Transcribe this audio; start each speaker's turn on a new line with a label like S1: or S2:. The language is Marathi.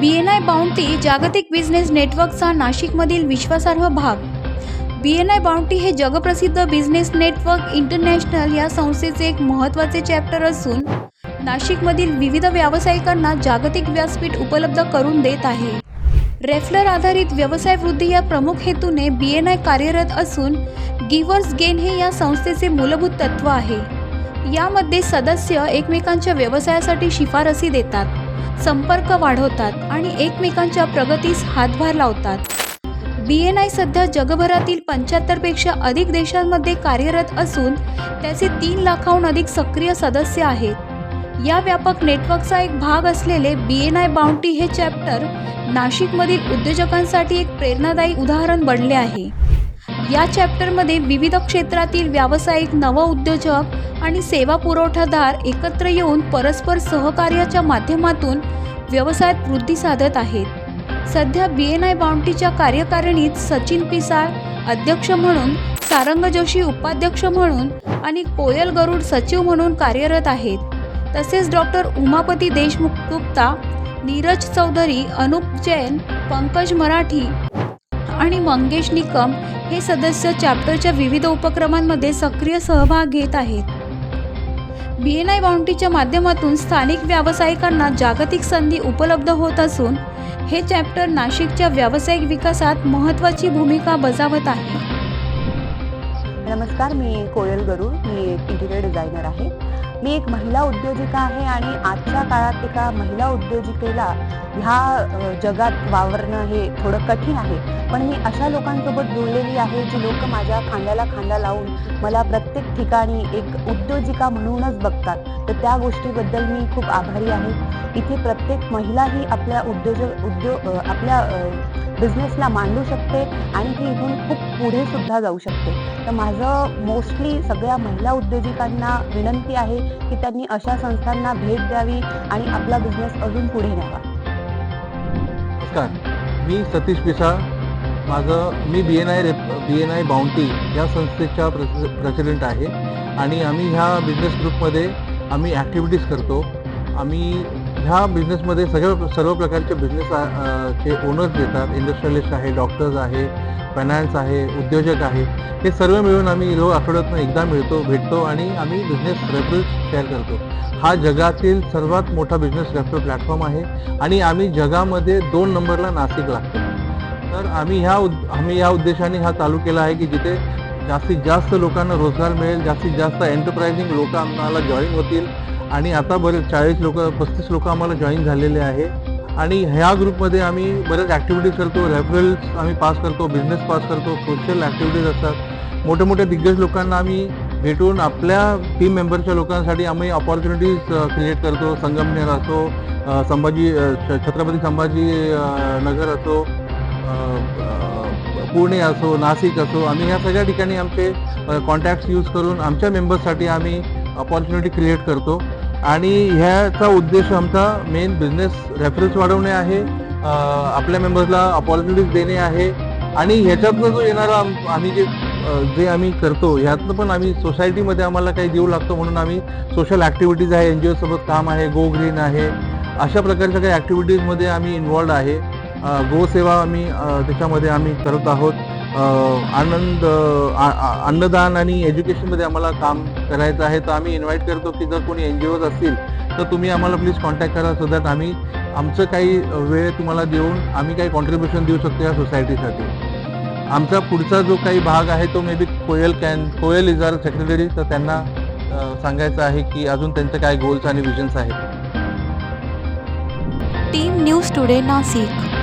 S1: बी एन आय बाउंटी जागतिक बिझनेस नेटवर्कचा नाशिकमधील विश्वासार्ह भाग. बी एन आय बाउंटी हे जगप्रसिद्ध बिझनेस नेटवर्क इंटरनॅशनल या संस्थेचे एक महत्त्वाचे चॅप्टर असून नाशिकमधील विविध व्यावसायिकांना जागतिक व्यासपीठ उपलब्ध करून देत आहे. रेफलर आधारित व्यवसाय वृद्धी या प्रमुख हेतूने बी एन आय कार्यरत असून गिव्हर्स गेन हे या संस्थेचे मूलभूत तत्व आहे. यामध्ये सदस्य एकमेकांच्या व्यवसायासाठी शिफारसी देतात. संपर्क वाढवतात आणि एकमेकांच्या प्रगतीस हातभार लावतात. बी एन आय सध्या जगभरातील पंच्याहत्तरपेक्षा अधिक देशांमध्ये कार्यरत असून त्याचे तीन लाखाहून अधिक सक्रिय सदस्य आहेत. या व्यापक नेटवर्कचा एक भाग असलेले बी एन आय बाउंटी हे चॅप्टर नाशिकमधील उद्योजकांसाठी एक प्रेरणादायी उदाहरण बनले आहे. या चॅप्टरमध्ये विविध क्षेत्रातील व्यावसायिक नवउद्योजक आणि सेवा पुरवठादार एकत्र येऊन परस्पर सहकार्याच्या माध्यमातून व्यवसायात वृद्धी साधत आहेत. सध्या बी एन आय बाउंटीच्या कार्यकारिणीत सचिन पिसाळ अध्यक्ष म्हणून सारंग जोशी उपाध्यक्ष म्हणून आणि कोयल गरुड सचिव म्हणून कार्यरत आहेत. तसेच डॉक्टर उमापती देशमुख गुप्ता नीरज चौधरी अनुप जैन पंकज मराठी आणि मंगेश निकम हे सदस्य चॅप्टरच्या विविध उपक्रमांमध्ये सक्रिय सहभाग घेत आहेत. बी एन आय बाउंटीच्या माध्यमातून स्थानिक व्यावसायिकांना जागतिक संधी उपलब्ध होत असून हे चॅप्टर नाशिकच्या व्यावसायिक विकासात महत्त्वाची भूमिका बजावत आहे.
S2: नमस्कार मी कोयल गरुड मी एक इंटिरियर डिझायनर आहे. मी एक महिला उद्योजिका आहे आणि आजच्या काळात एका महिला उद्योजिकेला ह्या जगात वावरणं हे थोडं कठीण आहे. पण मी अशा लोकांसोबत जुळलेली आहे जी लोक माझ्या खांद्याला खांदा लावून मला प्रत्येक ठिकाणी एक उद्योजिका म्हणूनच बघतात. तर त्या गोष्टीबद्दल मी खूप आभारी आहे. इथे प्रत्येक महिला ही आपल्या उद्योजक उद्योग आपल्या बिझनेसला मांडू शकते आणि ती इथून खूप पुढे सुद्धा जाऊ शकते. तर माझं मोस्टली सगळ्या महिला उद्योजकांना विनंती आहे की त्यांनी अशा संस्थांना भेट द्यावी आणि आपला बिझनेस अजून पुढे न्यावा.
S3: नमस्कार. मी सतीश पिसा माझं मी B N I rep B N I Bounty या संस्थेच्या प्रेसिडेंट आहे. आणि आम्ही ह्या बिझनेस ग्रुपमध्ये आम्ही ॲक्टिव्हिटीज करतो. आम्ही ह्या बिझनेसमध्ये सगळ्या सर्व प्रकारचे बिझनेस चे ओनर्स येतात. इंडस्ट्रियलिस्ट आहे डॉक्टर्स आहे फायनान्स आहे उद्योजक आहे. हे सर्व मिळून आम्ही रोज आठवड्यातून एकदा मिळतो भेटतो आणि आम्ही बिझनेस रेफरल शेअर करतो. हा जगातील सर्वात मोठा बिझनेस रेफरल प्लॅटफॉर्म आहे आणि आम्ही जगामध्ये दोन नंबरला नाशिक लागतो. तर आम्ही ह्या उद आम्ही या उद्देशाने हा चालू केला आहे की जिथे जास्तीत जास्त लोकांना रोजगार मिळेल जास्तीत जास्त एंटरप्राइझिंग लोक आम्हाला जॉईन होतील. आणि आता बरेच चाळीस लोक पस्तीस लोक आम्हाला जॉईन झालेले आहे. आणि ह्या ग्रुपमध्ये आम्ही बरेच ॲक्टिव्हिटीज करतो. रेफरल्स आम्ही पास करतो बिझनेस पास करतो सोशल ॲक्टिव्हिटीज असतात. मोठ्या मोठ्या दिग्गज लोकांना आम्ही भेटून आपल्या टीम मेंबरच्या लोकांसाठी आम्ही ऑपॉर्च्युनिटीज क्रिएट करतो. संगमनेर असो संभाजी छ- छत्रपती संभाजी नगर असो पुणे असो नाशिक असो आम्ही ह्या सगळ्या ठिकाणी आमचे कॉन्टॅक्ट्स यूज करून आमच्या मेंबर्ससाठी आम्ही ऑपॉर्च्युनिटी क्रिएट करतो. आणि ह्याचा उद्देश आमचा मेन बिझनेस रेफरन्स वाढवणे आहे. आपल्या मेंबर्सला अपॉर्च्युनिटीज देणे आहे. आणि ह्याच्यातनं जो येणारा आम्ही जे जे आम्ही करतो ह्यातनं पण आम्ही सोसायटीमध्ये आम्हाला काही देऊ लागतो म्हणून आम्ही सोशल ॲक्टिव्हिटीज आहे एन जी ओसोबत काम आहे गो ग्रीन आहे. अशा प्रकारच्या काही ॲक्टिव्हिटीजमध्ये आम्ही इन्वॉल्ड आहे. गो गोसेवा आम्ही त्याच्यामध्ये आम्ही करत आहोत. आनंद अन्नदान आणि एज्युकेशनमध्ये आम्हाला काम करायचं आहे. तर आम्ही इन्व्हाइट करतो की जर कोणी एन जी ओज असतील तर तुम्ही आम्हाला प्लीज कॉन्टॅक्ट करा सो दॅट आम्ही आमचं काही वेळ तुम्हाला देऊन आम्ही काही कॉन्ट्रीब्युशन देऊ शकतो या सोसायटीसाठी आमचा पुढचा जो काही भाग आहे तो maybe Koyal can Koyal is our secretary तर त्यांना सांगायचं आहे की अजून त्यांचे काय गोल्स आणि विजन्स आहेत.
S1: Team news today Nashik